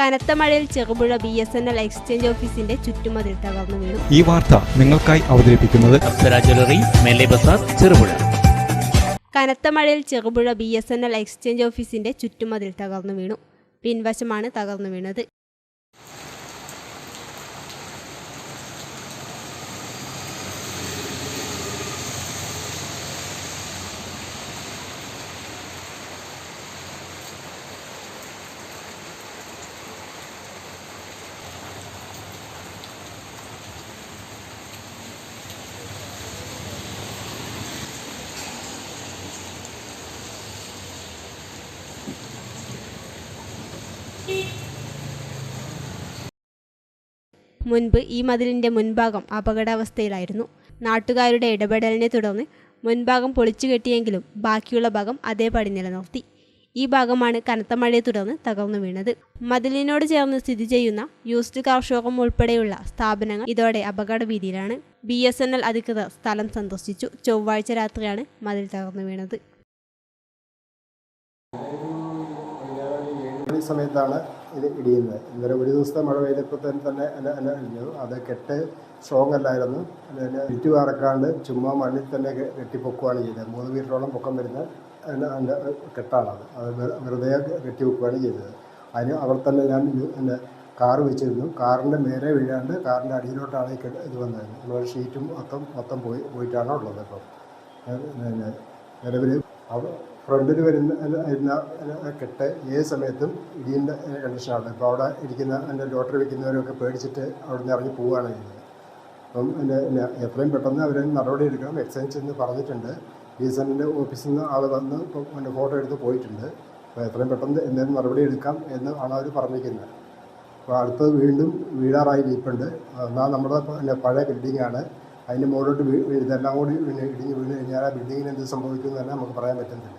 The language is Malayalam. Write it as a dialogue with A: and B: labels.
A: കനത്ത മഴയിൽ Cherupuzha B S N L exchange ഓഫീസിന്റെ ചുറ്റുമതിൽ തകർന്നു വീണു.
B: ഈ വാർത്ത നിങ്ങൾക്കായി അവതരിപ്പിക്കുന്നത്
C: അപ്സര ജ്വല്ലറി മെല്ലെ ചെറുപുഴ.
A: കനത്ത മഴയിൽ Cherupuzha B S N L exchange ഓഫീസിന്റെ ചുറ്റുമതിൽ തകർന്നു വീണു. പിൻവശമാണ് തകർന്നു വീണത്. മുൻപ് ഈ മതിലിന്റെ മുൻഭാഗം അപകടാവസ്ഥയിലായിരുന്നു. നാട്ടുകാരുടെ ഇടപെടലിനെ തുടർന്ന് മുൻഭാഗം പൊളിച്ചു കെട്ടിയെങ്കിലും ബാക്കിയുള്ള ഭാഗം അതേപടി നിലനിർത്തി. ഈ ഭാഗമാണ് കനത്ത മഴയെ തുടർന്ന് തകർന്നു വീണത്. മതിലിനോട് ചേർന്ന് സ്ഥിതി ചെയ്യുന്ന യൂസ്ഡ് കാർ ഷോറൂം ഉൾപ്പെടെയുള്ള സ്ഥാപനങ്ങൾ ഇതോടെ അപകട ഭീതിയിലാണ് ബി എസ് എൻ എൽ അധികൃതർ സ്ഥലം സന്ദർശിച്ചു. ചൊവ്വാഴ്ച രാത്രിയാണ് മതിൽ തകർന്നു വീണത്.
D: ഈ സമയത്താണ് ഇത് ഇടിയുന്നത്. ഇന്നലെ ഒരു ദിവസത്തെ മഴ പെയ്തപ്പോൾ തന്നെ എന്നെ എന്നെ ഇടിഞ്ഞു. അത് കെട്ട് സ്ട്രോങ് അല്ലായിരുന്നു. അതിന് ചുറ്റു കറക്കാണ്ട് ചുമ്മാ മണ്ണിൽ തന്നെ കെട്ടിപ്പൊക്കുകയാണ് ചെയ്തത്. മൂന്ന് മീറ്ററോളം പൊക്കം വരുന്ന എന്റെ കെട്ടാണത്. അത് വെറുതെ കെട്ടി വെക്കുകയാണ് ചെയ്തത്. അതിന് അവിടെ തന്നെ ഞാൻ എന്റെ കാറ് വെച്ചിരുന്നു. കാറിന്റെ മേലെ വീഴാണ്ട് കാറിന്റെ അടിയിലോട്ടാണ് ഇത് വന്നത്. നമ്മുടെ ഷീറ്റും മൊത്തം മൊത്തം പോയി പോയിട്ടാണ് ഉള്ളത് ഇപ്പം. നിലവിൽ ഫ്രണ്ടിൽ വരുന്ന അല്ല കെട്ട് ഏത് സമയത്തും ഇടിയുന്ന കണ്ടീഷനാണ്. ഇപ്പോൾ അവിടെ ഇരിക്കുന്ന എന്റെ ലോട്ടറി വയ്ക്കുന്നവരൊക്കെ പേടിച്ചിട്ട് അവിടെ നിന്ന് ഇറങ്ങി പോവുകയാണ് ചെയ്യുന്നത്. അപ്പം എന്റെ എത്രയും പെട്ടെന്ന് അവർ നടപടി എടുക്കണം എക്സ്ചേഞ്ച് എന്ന് പറഞ്ഞിട്ടുണ്ട്. ബി എസ് എന്നിന്റെ ഓഫീസിൽ നിന്ന് ആൾ വന്ന് ഇപ്പം എന്റെ ഫോട്ടോ എടുത്ത് പോയിട്ടുണ്ട്. അപ്പോൾ എത്രയും പെട്ടെന്ന് എന്തെങ്കിലും നടപടി എടുക്കാം എന്ന് ആണ് അവർ പറഞ്ഞിരിക്കുന്നത്. അപ്പോൾ അടുത്തത് വീണ്ടും വീഴാറായി ഇരിപ്പുണ്ട്. എന്നാൽ നമ്മുടെ പഴയ ബിൽഡിങ്ങാണ് അതിന്റെ മുകളിലോട്ട് ഇതെല്ലാം കൂടി ഇടിഞ്ഞ് വീണ് കഴിഞ്ഞാൽ ആ ബിൽഡിങ്ങിന് എന്ത് സംഭവിക്കും എന്ന് തന്നെ നമുക്ക് പറയാൻ പറ്റുന്നില്ല